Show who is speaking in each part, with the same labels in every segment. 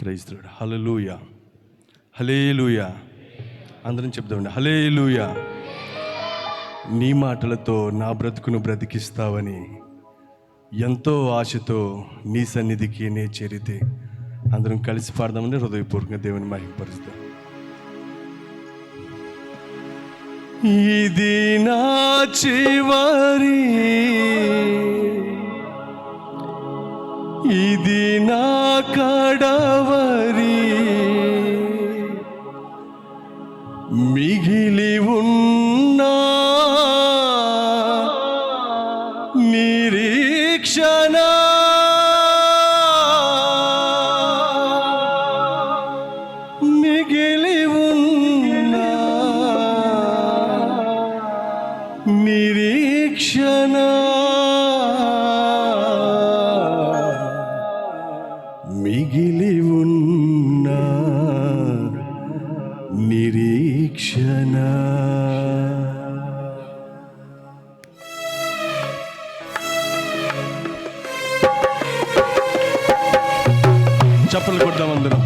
Speaker 1: క్రైస్తుడు హలలుయ hallelujah అందరం చెప్దామండి. Hallelujah నీ మాటలతో నా బ్రతుకును బ్రతికిస్తావని ఎంతో ఆశతో నీ సన్నిధికి నే చేరితే అందరం కలిసి పాడదామని హృదయపూర్వకంగా దేవుని మహింపరుస్తాం. ఇది నా చివరి ఇది నా కా చప్పలు కొట్టామందరం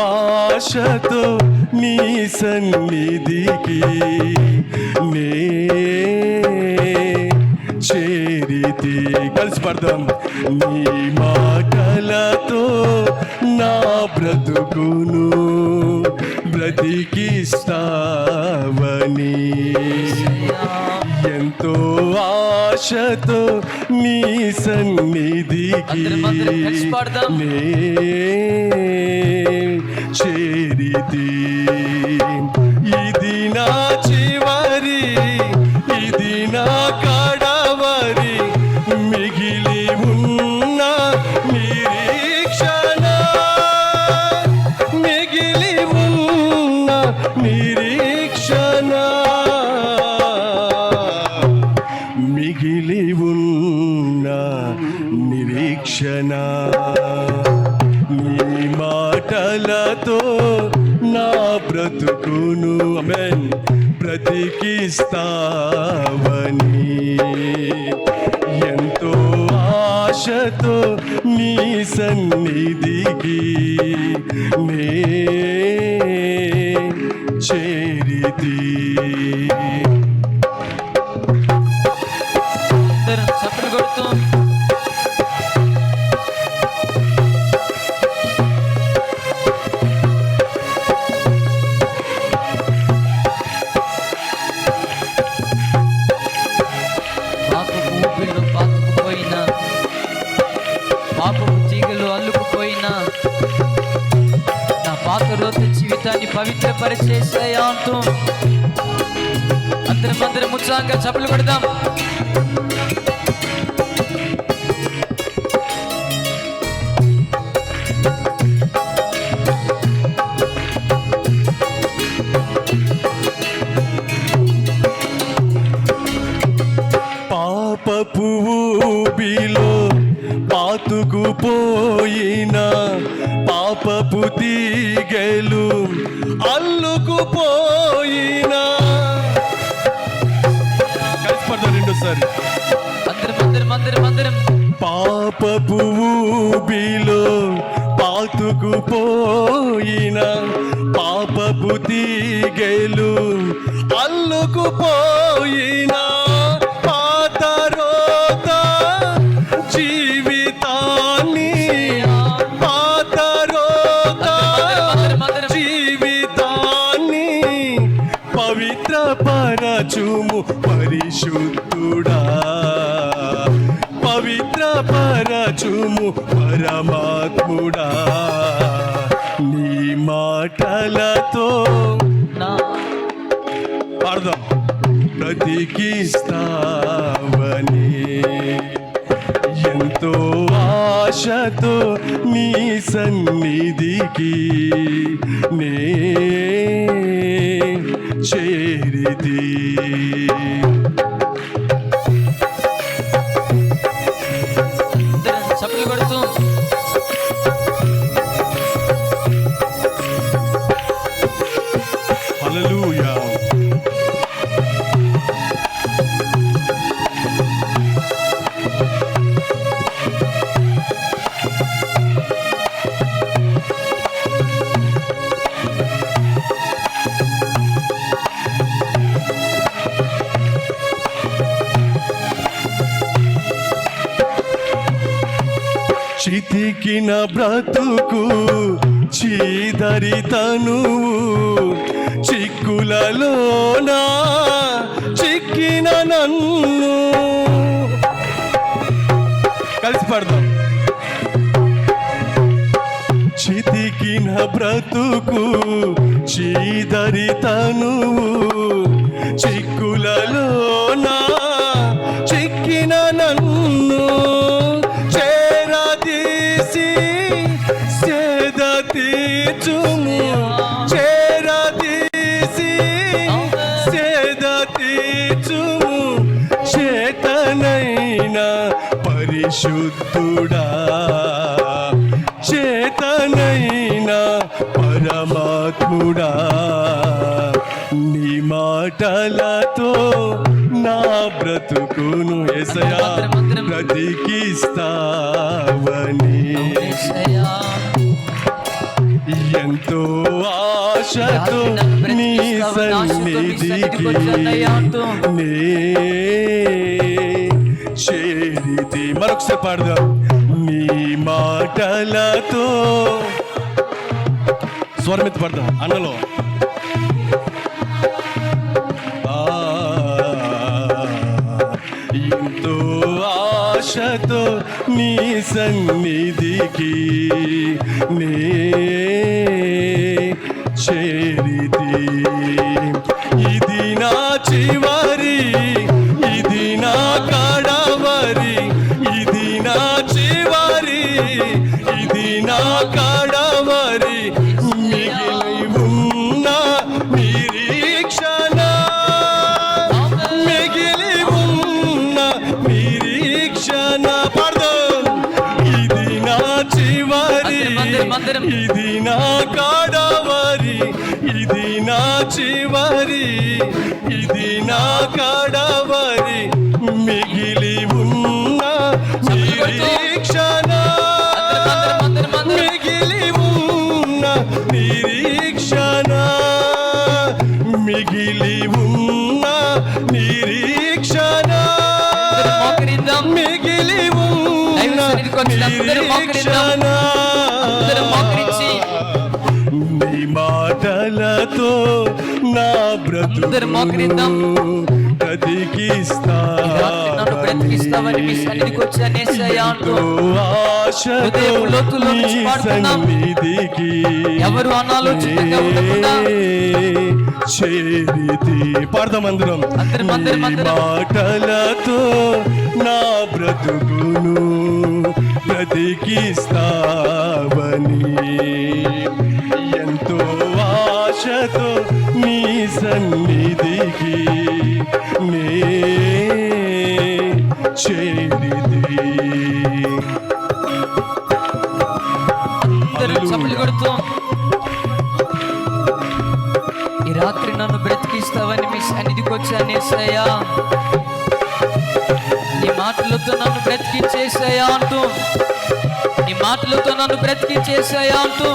Speaker 1: ఆశతో నీ సన్నిధికి నే చేరితి. కలిసి పడదాం. నీ మాటలతో నా బ్రతుకును బ్రతికిస్తావని. ఎంతో ఆశతో నీ సన్నిధికి చేరితి. ఇది నా చివరి ఇది నా కడవరి మిగిలి ఉన్న నిరీక్షణ మిగిలి ఉన్న నిరీక్షణ మాటలతో నా బ్రతుకును అమెన్ బ్రతికిస్తావని. ఎంతో ఆశతో నీ సన్నిధికి నే చేరితి.
Speaker 2: నా పాత రోజు జీవితాన్ని పవిత్రపరిచేసాయా అంటూ అందరం అందరం ఉత్సాహంగా చప్పలు
Speaker 1: పెడదాం పాపపు ఊబిలో పాతుకుపోయిన పాపపు తీగలు అల్లుకుపోయిన పాత రోత జీవితాన్ని పాత రోత
Speaker 2: అందరం అందరం
Speaker 1: జీవితాన్ని పవిత్ర పరచుము పరిశుద్ధుడా. పరచుము పరమాత్ముడా. నీ మాటలతో పాడదాం బ్రతికిస్తావని ఎంతో ఆశతో నీ సన్నిధికి నే చేరితి. బ్రతికిన బ్రతుకు చీదరి తనువు చిక్కులలోనా చిక్కిన నన్ను. కలిసి పడదాం. చితికిన బ్రతుకు చీదరి తనువు చిక్కులలోనా చిక్కిన నన్ను. పరిశుద్ధుడా చేతనైన పరమాత్ముడా. నీ మాటలతో నా బ్రతుకును ఎసయా బ్రతికిస్తావని. ఎంతో ఆశతో నీ సన్నిధికి నే చేరితి మరొకసారి పాడదాం. నీ మాటలతో స్వరమితి పడదాం. అన్నలో. ఎంతో ఆశతో నీ సన్నిధికి నే ఇది నా కాడవరి ఇది నా చివరి ఇది నా కాడవరి మిగిలి ఉన్న నిరీక్షణ. మిగిలి ఉన్న నిరీక్షణ మిగిలి ఉన్న నిరీక్షణ. మిగిలి ఉన్న నీ మాటలతో నా. బ్రతుకు.
Speaker 2: ఎవరు అనాలోచితంగా ఉండకుండా
Speaker 1: చేరితి పాడదాం అందరం. మాటలతో నా బ్రతుకును బ్రతికిస్తావని. ఎంతో ఆశతో నీ సన్నిధికి నే
Speaker 2: చప్పట్లు కొడుతూ సన్నిధికి వచ్చాను యేసయ్యా నీ మాటలతో నన్ను బ్రతికించేసయ్యా అంటూ. నీ మాటలతో నన్ను బ్రతికించేసయ్యా అంటూ.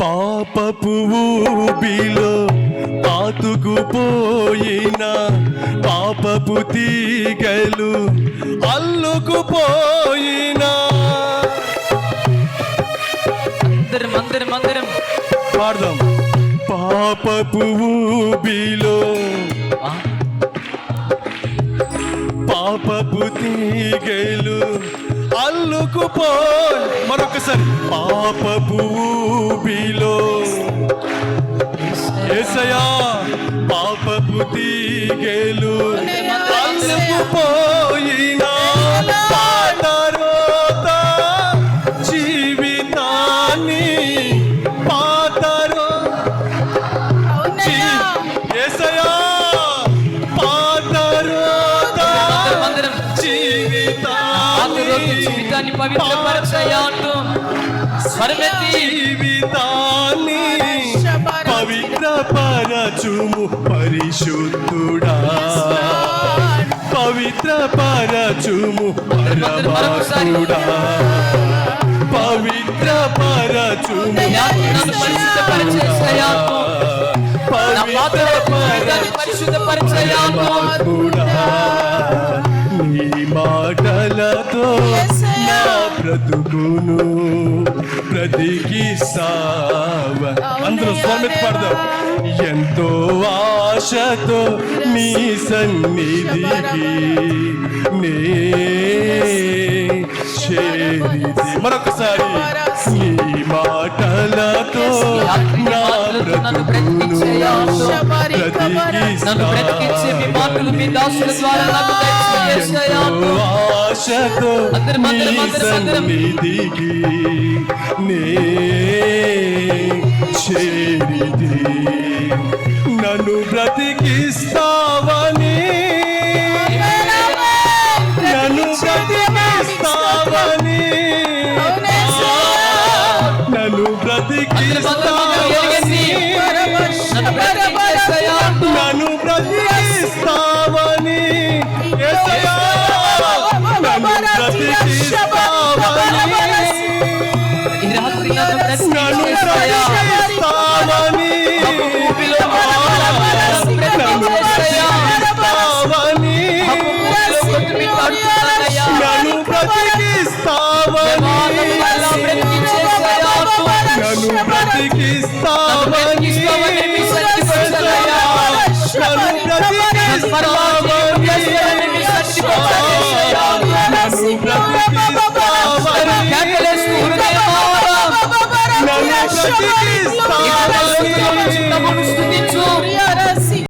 Speaker 1: పాపపు ఊబిలో పాతుకుపోయిన పాపపు తీగలు అల్లుకుపోయిన.
Speaker 2: అందరం అందరం అందరం
Speaker 1: పాడదాం. పాపపు ఊబిలో. పాపపు తీగలు అల్లుకుపో మరొకసారి. పాపపు ఊబిలో. ఏసయా పాపపు తీగలు అల్లుకుపోయినా పాతరోత జీవితాన్ని పాతరో ఏసయా పాతరోత జీవితాన్ని
Speaker 2: జీవితాన్ని పవిత్రపరచయ్యా అంటూ స్వరమెత్తి
Speaker 1: పరిశుద్ధుడా. పవిత్ర పరచుము పరమాత్ముడా పవిత్ర పరచుము పవిత్ర నీ మాటలతో నా బ్రతుకును బ్రతికిస్తావ అందరూ స్వామి పడదాం. ఎంతో ఆశతో నీ సన్నిధికి నే చేరితి మరొకసారి నీ మాటలతో నా
Speaker 2: నన్ను బ్రతికించే మీ మాటలు మీ దాసుల ద్వారా నాకు
Speaker 1: ఆశతో. సన్నిధికి నే చేరిది. నన్ను బ్రతికిస్తావని